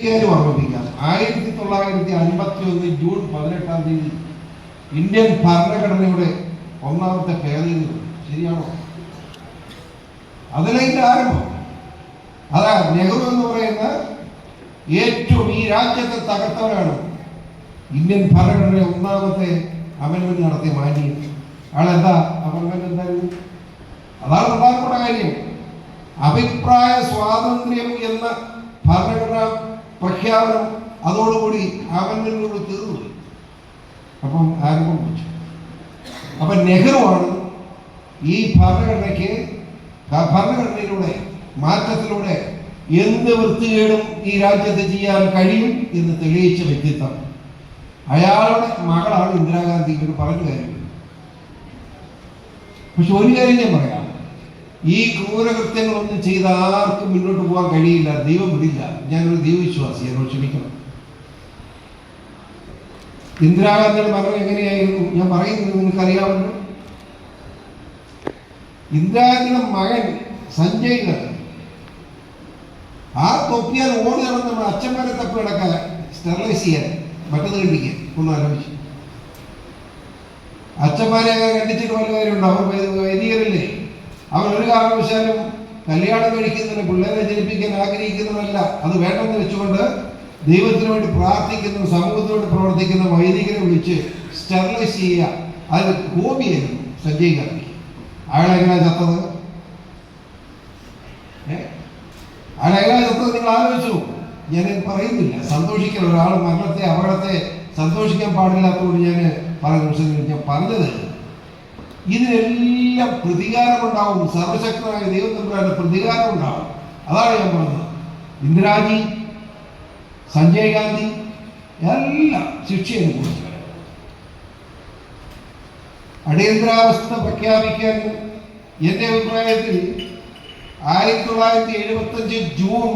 ഓർമ്മിപ്പിക്കാം. ആയിരത്തി തൊള്ളായിരത്തി അൻപത്തി ഒന്ന് ജൂൺ പതിനെട്ടാം തീയതി ഇന്ത്യൻ ഭരണഘടനയുടെ ഒന്നാമത്തെ ഭേദഗതി. ശരിയാണോ? അതിലേക്ക് ആരംഭം? അതാ നെഹ്റു എന്ന് പറയുന്ന ഏറ്റവും ഈ രാജ്യത്തെ തകർത്തവരാണ് ഇന്ത്യൻ ഭരണഘടനയുടെ ഒന്നാമത്തെ അമെൻമെന്റ് നടത്തി മാന്യം ആളെന്താ? അമെൻമെന്റ് എന്തായിരുന്നു? അതാണ് പ്രധാനപ്പെട്ട കാര്യം. അഭിപ്രായ സ്വാതന്ത്ര്യം എന്ന ഭരണഘടനാ പ്രഖ്യാപനം അതോടുകൂടി അമെൻമെന്റിനോട് തീർന്നു അപ്പം ആരംഭം വെച്ചു അപ്പം നെഹ്റുവാണ് ഈ ഭരണഘടനയ്ക്ക് ഭരണഘടനയിലൂടെ മാറ്റത്തിലൂടെ എന്ത് വൃത്തികേടും ഈ രാജ്യത്ത് ചെയ്യാൻ കഴിയും എന്ന് തെളിയിച്ച വ്യക്തിത്വം. അയാളുടെ മകളാണ് ഇന്ദിരാഗാന്ധി ഇവർ പറഞ്ഞു കാര്യം പക്ഷെ ഒരു കാര്യം ഞാൻ പറയാം. ഈ ക്രൂരകൃത്യങ്ങളൊന്നും ചെയ്ത് ആർക്കും മുന്നോട്ട് പോകാൻ കഴിയില്ല. ദൈവം വിടില്ല. ഞാനൊരു ദൈവവിശ്വാസി എന്നോട് ക്ഷമിക്കണം. ഇന്ദിരാഗാന്ധിയുടെ മരണം എങ്ങനെയായിരുന്നു? ഞാൻ പറയുന്നത് നിങ്ങൾക്കറിയാമല്ലോ. ഇന്ദിരാഗാന്ധിയുടെ മകൻ സഞ്ജയ് ദത്ത് ആ തൊപ്പിയാൽ ഓടി നടന്ന് നമ്മുടെ അച്ഛന്മാരെ തപ്പി കിടക്കാൻ സ്റ്റെറിലൈസ് ചെയ്യാൻ മറ്റത് കണ്ടിക്കാൻ ഒന്ന് ആലോചിച്ചു. അച്ഛന്മാരെ അങ്ങനെ കണ്ടിച്ചിട്ട് വല്ല കാര്യമുണ്ടോ അവർ വലിയ അവർ ഒരു കാരണവശാലും കല്യാണം കഴിക്കുന്നതിന് പിള്ളേരെ ജനിപ്പിക്കാൻ ആഗ്രഹിക്കുന്നതല്ല. അത് വേണ്ടെന്ന് വെച്ചുകൊണ്ട് ദൈവത്തിന് വേണ്ടി പ്രാർത്ഥിക്കുന്ന സമൂഹത്തിന് വേണ്ടി പ്രവർത്തിക്കുന്ന വൈദികരെ വിളിച്ച് സ്റ്റെറിലൈസ് ചെയ്യുക. അതിന് ഹോബിയായിരുന്നു സഞ്ജയ് ഗാന്ധി അയാളെങ്ങനെയാ ചത്തത്? അയാളെങ്ങനെ ചത്തത് നിങ്ങൾ ആലോചിച്ചു. ഞാൻ പറയുന്നില്ല. സന്തോഷിക്കാൻ ഒരാൾ മരണത്തെ അപകടത്തെ സന്തോഷിക്കാൻ പാടില്ലാത്തതുകൊണ്ട് ഞാൻ പല പക്ഷേ ഞാൻ പറഞ്ഞത് ഇതിനെല്ലാം പ്രതികാരമുണ്ടാവും. സർവശക്തനായ പ്രതികാരം ഉണ്ടാവും അതാണ് ഞാൻ പറഞ്ഞത്. ഇന്ദിരാജി സഞ്ജയ് ഗാന്ധി എല്ലാം ശിക്ഷ അനുഭവിച്ചു അടിയന്തരാവസ്ഥ പ്രഖ്യാപിക്കാൻ എന്റെ അഭിപ്രായത്തിൽ ആയിരത്തി തൊള്ളായിരത്തി എഴുപത്തി അഞ്ച് ജൂൺ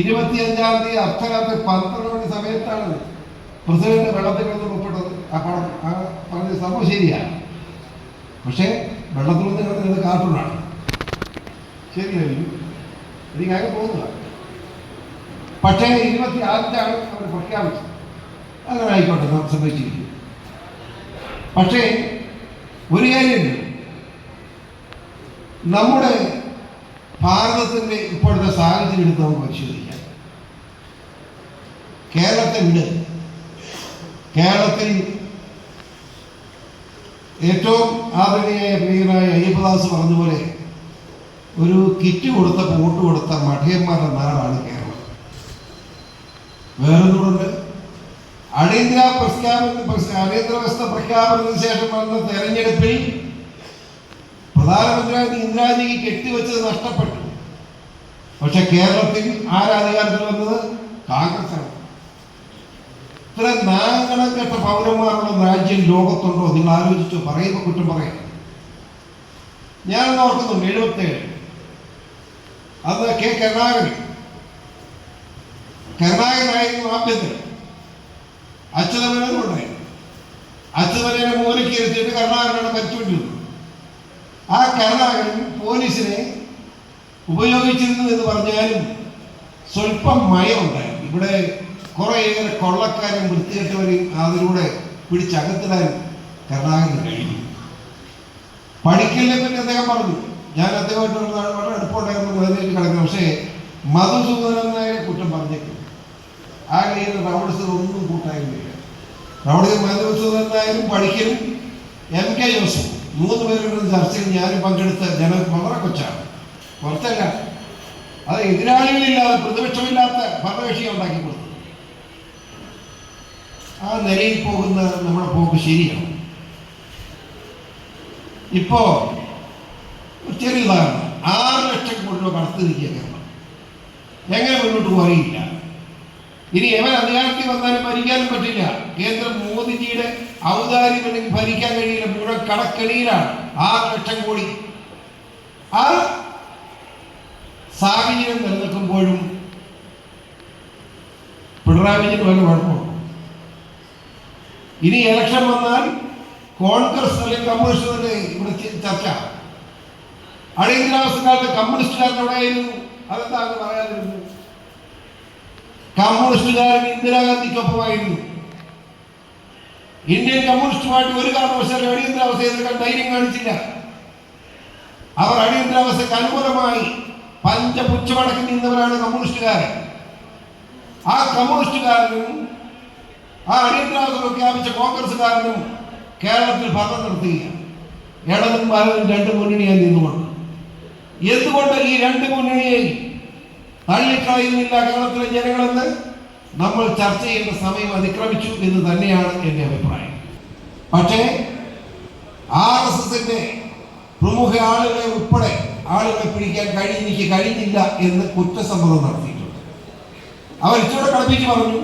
ഇരുപത്തിയഞ്ചാം തീയതി അർദ്ധരാത്രി പന്ത്രണ്ട് മണി സമയത്താണ് പ്രസിഡന്റ് വെള്ളത്തിൽ കിടന്ന് ഉൾപ്പെട്ടത്. ആ പണം പറഞ്ഞ സംഭവം ശരിയാണ്. പക്ഷേ വെള്ളത്തുള്ളത്തിനകത്ത് നിന്ന് കിടന്നത് കാർട്ടൂണാണ് ശരിയായിരുന്നു എനിക്ക് അങ്ങനെ പോകുന്നില്ല പക്ഷേ ഇരുപത്തി ആറിലാണ് അവർ പ്രഖ്യാപിച്ചത് അങ്ങനെ ആയിക്കോട്ടെ നാം സംഭവിച്ചിരിക്കും പക്ഷേ ഒരു കാര്യമുണ്ട് നമ്മുടെ ഭാരതത്തിന്റെ ഇപ്പോഴത്തെ സാഹചര്യം എടുത്ത് നമുക്ക് പരിശോധിക്കാം. കേരളത്തെ വിട് കേരളത്തിൽ ഏറ്റവും ആദരണീയായ പ്രിയനായ അയ്യപ്പദാസ് പറഞ്ഞ പോലെ ഒരു കിറ്റ് കൊടുത്ത വോട്ട് കൊടുത്ത മഠിയന്മാരുടെ നാടാണ് കേരളം. വേറൊന്നുകൊണ്ട് അടിയന്തര പ്രഖ്യാപന പ്രഖ്യാ- അടിയന്തരാവസ്ഥ പ്രഖ്യാപനത്തിന് ശേഷം വന്ന തെരഞ്ഞെടുപ്പിൽ പ്രധാനമന്ത്രി ഇന്ദിരാജിക്ക് കെട്ടിവെച്ചത് നഷ്ടപ്പെട്ടു. പക്ഷെ കേരളത്തിൽ ആരാധികാരത്തിൽ വന്നത് കോൺഗ്രസ് ആണ് ഇത്ര നാഗണക്കെട്ട കെട്ട പൗരന്മാരുള്ള രാജ്യം ലോകത്തുണ്ടോ നിങ്ങൾ ആലോചിച്ചോ പറയുമ്പോൾ കുറ്റം പറയാം ഞാൻ ഓർക്കുന്നുണ്ട് എഴുപത്തേഴ്. അന്ന് കെ കരുണാകരൻ. കരുണാകരനായിരുന്നു ആഭ്യന്തരം അച്യുതമേനോനും അച്യുതമനെ അച്യുതമേനെ മൂലയ്ക്ക് ഇരുത്തിയിട്ട് കരുണാകരനാണ് മരിച്ചുകൊണ്ടിരുന്നത് ആ കരുണാകരൻ പോലീസിനെ ഉപയോഗിച്ചിരുന്നു എന്ന് പറഞ്ഞാലും സ്വല്പം മയമുണ്ടായിരുന്നു ഇവിടെ കുറേയേറെ കൊള്ളക്കാരും വൃത്തികെട്ടവരെയും അതിലൂടെ പിടിച്ചകത്തിടാൻ കരുണാകരന് കഴിഞ്ഞു പഠിക്കലിനെ പറ്റി അദ്ദേഹം പറഞ്ഞു? ഞാൻ അദ്ദേഹമായിട്ട് വളരെ അടുപ്പമുണ്ടായിരുന്നു വേദനയിൽ കിടക്കുന്നു പക്ഷേ മധുസൂദനൻ നായരെ കുറ്റം പറഞ്ഞേക്കും ആ കയ്യിൽ റൗഡ്സ് ഒന്നും കൂട്ടായിരുന്നില്ല റൗഡ് മധുസൂദനൻ നായരും പഠിക്കലും എം കെ ജോസഫ് മൂന്ന് പേരുടെ ചർച്ചയിൽ ഞാനും പങ്കെടുത്ത ജന വളരെ കൊച്ചാണ്. കുറച്ചല്ല അത് എതിരാളികളില്ലാതെ പ്രതിപക്ഷമില്ലാത്ത ഭരണകക്ഷിയെ ഉണ്ടാക്കി കൊടുത്തു. ആ നിലയിൽ പോകുന്ന നമ്മുടെ പോക്ക് ശരിയാണ്. ഇപ്പോ ചെറിയതാണ് ചെറിയ ആറ് ലക്ഷം കോടി രൂപ കടത്തി നിൽക്കുക കേരളം. എങ്ങനെ മുന്നോട്ട് പോകാനില്ല ഇനി എവൻ അധികാരത്തിൽ വന്നാലും ഭരിക്കാനും പറ്റില്ല. കേന്ദ്രം മോദിജിയുടെ ഔദാര്യം ഭരിക്കാൻ കഴിയില്ല. മുഴുവൻ കടക്കെണിയിലാണ് ആറ് ലക്ഷം കോടി. ആ സാഹചര്യം നിലനിൽക്കുമ്പോഴും പിണറായി വിജയൻ വല്ല കുഴപ്പമുണ്ടോ. ഇനി ഇലക്ഷൻ വന്നാൽ കോൺഗ്രസ് അല്ലെങ്കിൽ കമ്മ്യൂണിസ്റ്റ് ഇവിടെ ചർച്ച. അടിയന്തരാവസ്ഥ കാലത്ത് കമ്മ്യൂണിസ്റ്റുകാരൻ എവിടെയായിരുന്നു അതെന്താ അങ്ങ് പറയാതിരുന്നത് കമ്മ്യൂണിസ്റ്റുകാരൻ ഇന്ദിരാഗാന്ധിക്കൊപ്പമായിരുന്നു. ഇന്ത്യൻ കമ്മ്യൂണിസ്റ്റ് പാർട്ടി ഒരു കാരണവശാലും അടിയന്തരാവസ്ഥ എതിർക്കാൻ ധൈര്യം കാണിച്ചില്ല. അവർ അടിയന്തരാവസ്ഥയ്ക്ക് അനുകൂലമായി പഞ്ചപുച്ഛമടക്കി നിന്നവരാണ് കമ്മ്യൂണിസ്റ്റുകാരൻ ആ കമ്മ്യൂണിസ്റ്റുകാരനും ആ അടിയന്തരാവസ്ഥ പ്രഖ്യാപിച്ച കോൺഗ്രസ്സുകാരനും കേരളത്തിൽ ഭരണം നടത്തുകയാണ് ഇടതും വലതും രണ്ട് മുന്നണിയായി നിന്നുകൊണ്ട്. എന്തുകൊണ്ട് ഈ രണ്ട് മുന്നണിയെ തള്ളിക്കളയുന്നില്ല കേരളത്തിലെ ജനങ്ങളെന്ന്? നമ്മൾ ചർച്ച ചെയ്യുന്ന സമയം അതിക്രമിച്ചു എന്ന് തന്നെയാണ് എന്റെ അഭിപ്രായം. പക്ഷേ ആർ എസ് എസിന്റെ പ്രമുഖ ആളുകളെ ഉൾപ്പെടെ ആളുകളെ പിടിക്കാൻ കഴിഞ്ഞ് എനിക്ക് കഴിഞ്ഞില്ല എന്ന് കുറ്റസമ്മതം നടത്തിയിട്ടുണ്ട്. അവർ ഇച്ചിരി കടപ്പിച്ച് പറഞ്ഞു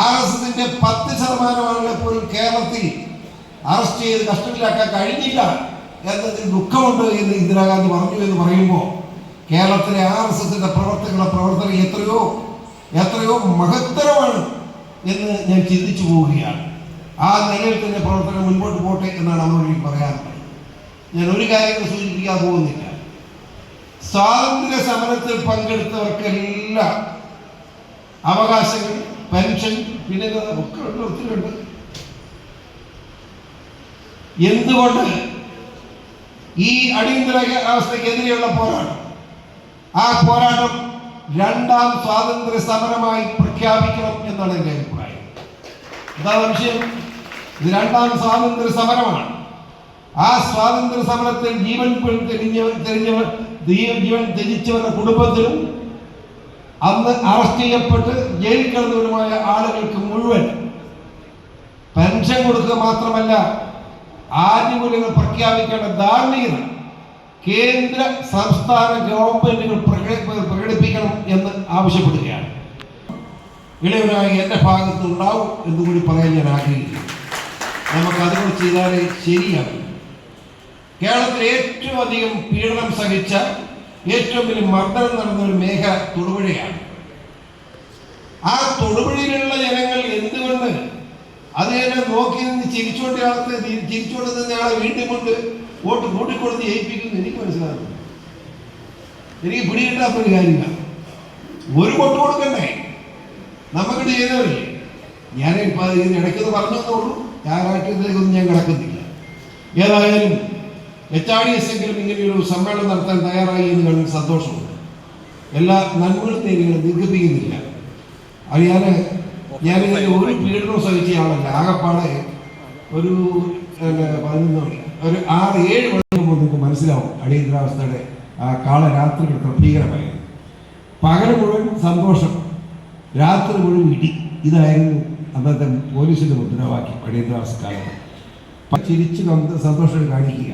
ആർ എസ് എസിന്റെ പത്ത് ശതമാനം ആളുകളെ പോലും കേരളത്തിൽ അറസ്റ്റ് ചെയ്ത് കസ്റ്റഡിയിലാക്കാൻ കഴിഞ്ഞില്ല എന്നതിൽ ദുഃഖമുണ്ട് എന്ന് ഇന്ദിരാഗാന്ധി പറഞ്ഞു എന്ന് പറയുമ്പോൾ കേരളത്തിലെ ആർ എസ് എസിന്റെ പ്രവർത്തകരുടെ പ്രവർത്തനം എത്രയോ എത്രയോ മഹത്തരമാണ് എന്ന് ഞാൻ ചിന്തിച്ചു പോവുകയാണ്. ആ നിലയിൽ തന്നെ പ്രവർത്തനം മുൻപോട്ട് പോട്ടെ എന്നാണ് അവരോട് പറയാറുള്ളത് ഞാൻ ഒരു കാര്യം സൂചിപ്പിക്കാൻ പോകുന്നില്ല. സ്വാതന്ത്ര്യ സമരത്തിൽ പങ്കെടുത്തവർക്കെല്ലാം അവകാശങ്ങൾ പെൻഷൻ പിന്നെ ഒക്കെ ഉണ്ട് ഒത്തിരി ഉണ്ട്. എന്തുകൊണ്ട് ഈ അടിയന്തര അവസ്ഥക്കെതിരെയുള്ള പോരാട്ടം? ആ പോരാട്ടം രണ്ടാം സ്വാതന്ത്ര്യ സമരമായി പ്രഖ്യാപിക്കണം എന്നാണ് എന്റെ അഭിപ്രായം. എന്താ വിഷയം. ഇത് രണ്ടാം സ്വാതന്ത്ര്യ സമരമാണ്. ആ സ്വാതന്ത്ര്യ സമരത്തിൽ ജീവൻ തെളിഞ്ഞ തെളിഞ്ഞവർ ജീവൻ ത്യജിച്ചവരുടെ കുടുംബത്തിനും അന്ന് അറസ്റ്റ് ചെയ്യപ്പെട്ട് ജയിലിൽ കിടന്നവരുമായ ആളുകൾക്ക് മുഴുവൻ പെൻഷൻ കൊടുക്കുക മാത്രമല്ല ആനുകൂല്യങ്ങൾ പ്രഖ്യാപിക്കേണ്ട ധാർമ്മികത കേന്ദ്ര സംസ്ഥാന ഗവൺമെന്റുകൾ പ്രകടി- പ്രകടിപ്പിക്കണം എന്ന് ആവശ്യപ്പെടുകയാണ്. ഇളയവരായ എന്റെ ഭാഗത്ത് ഉണ്ടാവും എന്ന് കൂടി പറയാൻ ഞാൻ ആഗ്രഹിക്കുന്നു. നമുക്ക് അതുകൊണ്ട് ചെയ്താലേ ശരിയാകും. കേരളത്തിൽ ഏറ്റവും അധികം പീഡനം സഹിച്ച ഏറ്റവും വലിയ മർദ്ദനം നടന്ന ഒരു മേഘ തൊടുപുഴയാണ്. ആ തൊടുപുഴയിലുള്ള ജനങ്ങൾ എന്തുകൊണ്ട് അതിനെ നോക്കി നിന്ന് ചിരിച്ചോണ്ട് ആളത്തെ ചിരിച്ചുകൊണ്ട് നിന്നയാളെ വീണ്ടും കൊണ്ട് വോട്ട് കൂട്ടിക്കൊടുത്ത് ജയിപ്പിക്കുന്നു എനിക്ക് മനസ്സിലാകുന്നു. എനിക്ക് പിടികിട്ടാത്തൊരു കാര്യമില്ല. ഒരു വോട്ട് കൊടുക്കണ്ടേ? നമുക്കിട്ട് ചെയ്തവരില്ലേ? ഞാൻ ഇപ്പൊ ഇതിന് ഇടയ്ക്കത് പറഞ്ഞു എന്നുള്ളൂ ഞാൻ ഞാൻ കിടക്കുന്നില്ല. ഏതായാലും എച്ച് ആർ ഡി എസ് എങ്കിലും ഇങ്ങനെയൊരു സമ്മേളനം നടത്താൻ തയ്യാറായി എന്ന് കണ്ടിട്ട് സന്തോഷമുണ്ട്. എല്ലാ നന്മകളും നിങ്ങൾ ദീർഘിപ്പിക്കുന്നില്ല. ഞാൻ ഞാനിങ്ങനെ ഒരു പീഡനവും സഹിച്ച ആളല്ല. ആകെപ്പാടെ ഒരു പതിനൊന്ന് ഒരു ആറ് ഏഴ് വർഷം നിങ്ങൾക്ക് മനസ്സിലാവും അടിയന്തരാവസ്ഥയുടെ ആ കാളരാത്രികൾ പ്രത്യേകമായി പകൽ മുഴുവൻ സന്തോഷം രാത്രി മുഴുവൻ ഇടി. ഇതായിരുന്നു അന്നത്തെ പോലീസിന്റെ മുദ്രാവാക്യം അടിയന്തരാവസ്ഥ കാലത്ത്. ചിരിച്ച് സന്തോഷം കാണിക്കുക.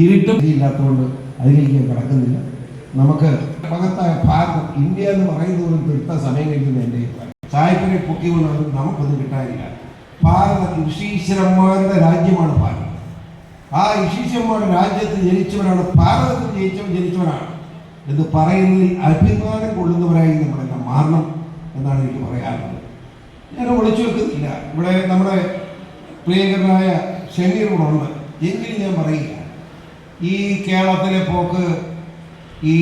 ഇരുട്ടും ഇല്ലാത്തതുകൊണ്ട് അതിലേക്ക് ഞാൻ കിടക്കുന്നില്ല. നമുക്ക് മഹത്തായ ഭാരതം ഇന്ത്യ എന്ന് പറയുന്നത് ഒരു തീർത്ത സമയം കഴിക്കുന്ന എന്റെ ചായപ്പിനെ പൊക്കിക്കൊണ്ടത് നമുക്കൊന്നും കിട്ടാനില്ല. ഭാരതം ഋഷീശ്വരന്മാരുടെ രാജ്യമാണ് ഭാരതം. ആ ഋഷീശ്വരന്മാരുടെ രാജ്യത്ത് ജനിച്ചവരാണ് ഭാരതത്തിൽ ജനിച്ചവർ ജനിച്ചവരാണ് എന്ന് പറയുന്നതിൽ അഭിമാനം കൊള്ളുന്നവരായി നമ്മളെല്ലാം മാറണം എന്നാണ് എനിക്ക് പറയാനുള്ളത്. ഞാൻ ഒളിച്ചു വെക്കുന്നില്ല. ഇവിടെ നമ്മുടെ പ്രിയങ്കരനായ ഷമീർ ഇവിടെ ഉണ്ട്. എങ്കിലും ഞാൻ പറയുക ഈ കേരളത്തിലെ പോക്ക് ഈ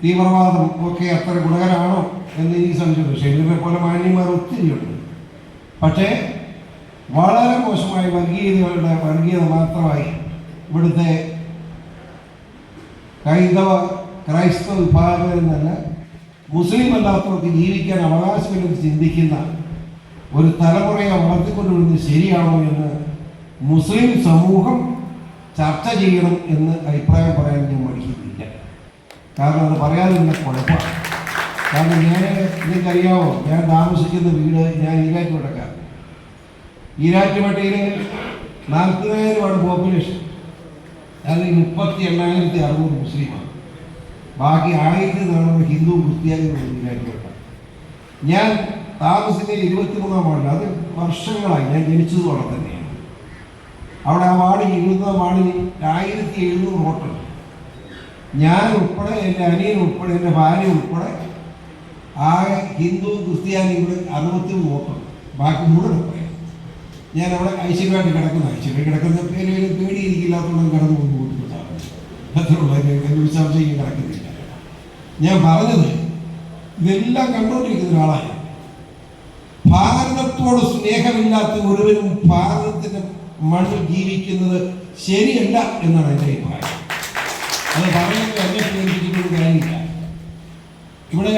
തീവ്രവാദം ഒക്കെ അത്ര ഗുണകരമാണോ എന്ന് എനിക്ക് സംശയം ഷമീറിനെ പോലെ മാന്യന്മാർ ഒത്തിരിയുണ്ട് പക്ഷേ വളരെ മോശമായി വർഗീയതകളുടെ വർഗീയത മാത്രമായി ഇവിടുത്തെ ഹൈന്ദവ ക്രൈസ്തവ വിഭാഗങ്ങളിൽ നിന്നല്ല മുസ്ലിം അല്ലാത്തവർക്ക് ജീവിക്കാൻ അവകാശമില്ലെന്ന് ചിന്തിക്കുന്ന ഒരു തലമുറയെ വളർത്തിക്കൊണ്ടുവരുന്നത് ശരിയാണോ എന്ന് മുസ്ലിം സമൂഹം ചർച്ച ചെയ്യണം എന്ന് അഭിപ്രായം പറയാൻ ഞാൻ മടിക്കുന്നില്ല. കാരണം അത് പറയാതിരുന്ന കുഴപ്പമാണ്. കാരണം ഞാൻ നിങ്ങൾക്കറിയാമോ ഞാൻ താമസിക്കുന്ന വീട് ഞാൻ ഈരാറ്റുപേട്ടക്കാരൻ ഈരാറ്റുപേട്ടയിൽ നാൽപ്പതിനായിരമാണ് പോപ്പുലേഷൻ. അതിൽ മുപ്പത്തി എണ്ണായിരത്തി അറുന്നൂറ് മുസ്ലിമാണ്. ബാക്കി ആയിരത്തി നാനൂറ് ഹിന്ദു ക്രിസ്ത്യാനികളും ഈരാറ്റുപേട്ട. ഞാൻ താമസിക്കുന്ന ഇരുപത്തിമൂന്നാം വാർഡിൽ അത് വർഷങ്ങളായി ഞാൻ ജനിച്ചതോടെ തന്നെയാണ്. അവിടെ ആ വാർഡിൽ ഇരുപതാം വാർഡിൽ ആയിരത്തി എഴുന്നൂറ് വോട്ടുണ്ട് ഞാൻ ഉൾപ്പെടെ എന്റെ അനിയൻ ഉൾപ്പെടെ എന്റെ ഭാര്യ ഉൾപ്പെടെ ആകെ ഹിന്ദു ക്രിസ്ത്യാനി കൂടെ അറുപത്തി വോട്ടുണ്ട് ബാക്കി മുഴുവൻ ഞാൻ അവിടെ ഐശ്വര്യമായിട്ട് കിടക്കുന്ന. ഐശ്വര്യം കിടക്കുന്ന പേര് പേടിയിരിക്കില്ലാത്തോളം കിടന്നു കൊണ്ട് അത്രയുള്ള വിശാംശം കിടക്കുന്നില്ല. ഞാൻ പറഞ്ഞത് ഇതെല്ലാം കണ്ടുകൊണ്ടിരിക്കുന്ന ഒരാളാണ്. ഭാരതത്തോട് സ്നേഹമില്ലാത്ത ഒരുവരും ഭാരതത്തിന്റെ മണ്ണിൽ ജീവിക്കുന്നത് ശരിയല്ല എന്നാണ് എന്റെ അഭിപ്രായം. അത് പറയുന്നത് എന്നെ പ്രേരിപ്പിച്ചിട്ടൊരു കാര്യമില്ല. ഇവിടെ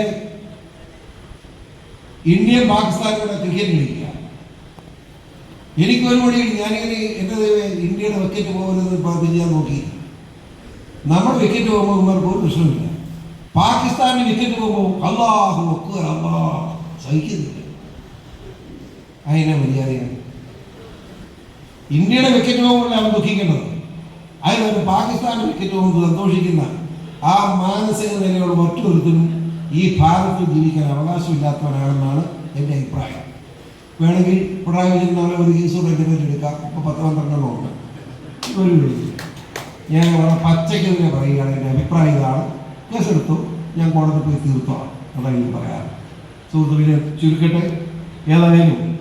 ഇന്ത്യൻ പാകിസ്ഥാനിലൂടെ കൂടെ ക്രിക്കറ്റ് കളിക്കുക. എനിക്കൊരു മണി ഞാനിങ്ങനെ എന്റെ ഇന്ത്യയുടെ വിക്കറ്റ് പോകുന്നത് ചെയ്യാൻ നോക്കി. നമ്മുടെ വിക്കറ്റ് പോകുമ്പോൾ ഇവർക്ക് ഒരു പ്രശ്നമില്ല. പാകിസ്ഥാനിൽ വിക്കറ്റ് പോകുമ്പോൾ അള്ളാഹു അക്ബർ അള്ളാഹ് സഹിക്കുന്നില്ല. അതിനെ മര്യാദയാണ്. ഇന്ത്യയുടെ വിക്കറ്റ് പോകുമ്പോഴാണ് അവൻ ദുഃഖിക്കുന്നത്. അതിനൊരു പാകിസ്ഥാൻ വിക്കറ്റ് പോകുമ്പോൾ സന്തോഷിക്കുന്ന ആ മാനസിക നിലയോട് മറ്റൊരുത്തിനും ഈ ഭാരതത്തിൽ ജീവിക്കാൻ അവകാശമില്ലാത്തവനാണെന്നാണ് എന്റെ അഭിപ്രായം. വേണമെങ്കിൽ പിണറായി വിജയൻ നാളെ ഒരു കേസ് കൂടെ എന്റെ പേരിൽ എടുക്കാം. ഇപ്പോൾ പത്ത് പന്ത്രണ്ടെണ്ണം ഒരു വിളിച്ചു ഞാൻ വളരെ പച്ചയ്ക്ക് തന്നെ പറയുകയാണ്. എന്റെ അഭിപ്രായം ഇതാണ്. കേസെടുത്തു. ഞാൻ കോടതി പോയി തീർത്തോളാം. അതാണ് എനിക്ക് പറയാറ് സുഹൃത്തുക്കളെ ചുരുക്കട്ടെ. ഏതായാലും